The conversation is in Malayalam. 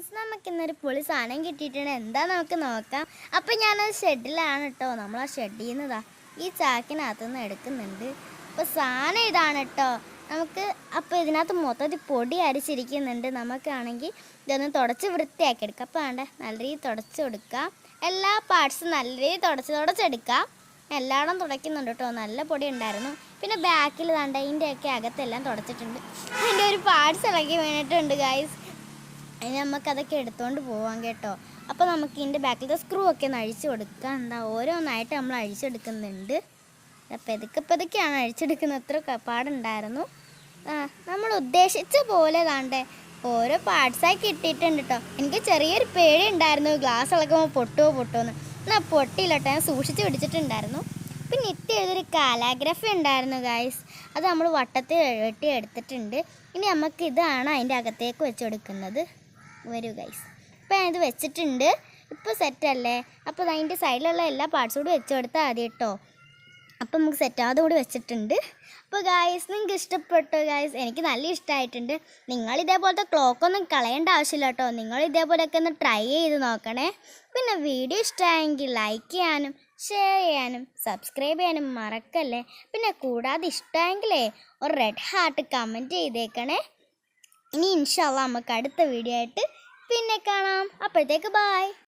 ഫ്രണ്ട്സ് നമുക്ക് ഇന്നൊരു പൊളി സാധനം കിട്ടിയിട്ടുണ്ട്. എന്താ നമുക്ക് നോക്കാം. അപ്പം ഞാനത് ഷെഡിലാണ് കേട്ടോ നമ്മൾ ആ ഷെഡിൽ നിന്നതാ ഈ ചാക്കിനകത്തു നിന്ന് എടുക്കുന്നുണ്ട്. അപ്പോൾ സാധനം ഇതാണ് കേട്ടോ നമുക്ക് അപ്പോൾ ഇതിനകത്ത് മൊത്തത്തിൽ പൊടി അരിച്ചിരിക്കുന്നുണ്ട്. നമുക്കാണെങ്കിൽ ഇതൊന്ന് തുടച്ച് വൃത്തിയാക്കി എടുക്കാം അപ്പോൾ വേണ്ട നല്ല രീതിയിൽ തുടച്ച് കൊടുക്കാം. എല്ലാ പാർട്സും നല്ല രീതിയിൽ തുടച്ച് തുടച്ചെടുക്കാം. എല്ലായിടം തുടയ്ക്കുന്നുണ്ട് കേട്ടോ നല്ല പൊടി ഉണ്ടായിരുന്നു. പിന്നെ ബാക്കിൽ തണ്ട ഇതിന്റെയൊക്കെ അകത്തെല്ലാം തുടച്ചിട്ടുണ്ട്. അതിന്റെ ഒരു പാർട്സ് ഇളകി വീണിട്ടുണ്ട് ഗൈസ് അതിന് നമുക്കതൊക്കെ എടുത്തുകൊണ്ട് പോവാം കേട്ടോ. അപ്പോൾ നമുക്ക് ഇതിന്റെ ബാക്കിലത്തെ സ്ക്രൂ ഒക്കെ ഒന്ന് അഴിച്ചു കൊടുക്കാം. എന്താ ഓരോന്നായിട്ട് നമ്മൾ അഴിച്ചെടുക്കുന്നുണ്ട്. പെതുക്കെ പെതുക്കെയാണ് അഴിച്ചെടുക്കുന്നത്. അത്ര പാടുണ്ടായിരുന്നു. നമ്മൾ ഉദ്ദേശിച്ച പോലെ താണ്ടേ ഓരോ പാർട്സായി കിട്ടിയിട്ടുണ്ട് കേട്ടോ എനിക്ക് ചെറിയൊരു പേടി ഉണ്ടായിരുന്നു ഗ്ലാസ് ഇളക്കുമ്പോൾ പൊട്ടുമോ പൊട്ടുമോ എന്ന് എന്നാൽ പൊട്ടിയില്ല കേട്ടോ ഞാൻ സൂക്ഷിച്ച് പിടിച്ചിട്ടുണ്ടായിരുന്നു. പിന്നെ ഇത്തി എഴുതൊരു കാലാഗ്രഫി ഉണ്ടായിരുന്നു ഗായ്സ് അത് നമ്മൾ വട്ടത്തിൽ വെട്ടി എടുത്തിട്ടുണ്ട് ഇനി നമുക്ക് ഇതാണ് അതിന്റെ അകത്തേക്ക് വെച്ച് കൊടുക്കുന്നത്. വരൂ ഗൈസ് ഇപ്പം ഞാനിത് വെച്ചിട്ടുണ്ട്. ഇപ്പോൾ സെറ്റല്ലേ അപ്പോൾ അതിന്റെ സൈഡിലുള്ള എല്ലാ പാർട്സും കൂടി വെച്ച് കൊടുത്താൽ മതി കേട്ടോ. അപ്പം നമുക്ക് സെറ്റ് കൂടി വെച്ചിട്ടുണ്ട്. അപ്പോൾ ഗായ്സ് നിങ്ങൾക്ക് ഇഷ്ടപ്പെട്ടോ ഗായ്സ് എനിക്ക് നല്ല ഇഷ്ടമായിട്ടുണ്ട്. നിങ്ങൾ ഇതേപോലത്തെ ക്ലോക്കൊന്നും കളയേണ്ട ആവശ്യമില്ല കേട്ടോ. നിങ്ങൾ ഇതേപോലെയൊക്കെ ഒന്ന് ട്രൈ ചെയ്ത് നോക്കണേ. പിന്നെ വീഡിയോ ഇഷ്ടമായെങ്കിൽ ലൈക്ക് ചെയ്യാനും ഷെയർ ചെയ്യാനും സബ്സ്ക്രൈബ് ചെയ്യാനും മറക്കല്ലേ? പിന്നെ കൂടാതെ ഇഷ്ടമായെങ്കിലേ ഒരു റെഡ് ഹാർട്ട് കമന്റ് ചെയ്തേക്കണേ. ഇനി ഇൻഷാല്ല നമുക്ക് അടുത്ത വീഡിയോ ആയിട്ട് പിന്നെ കാണാം. അപ്പോഴത്തേക്ക് ബായ്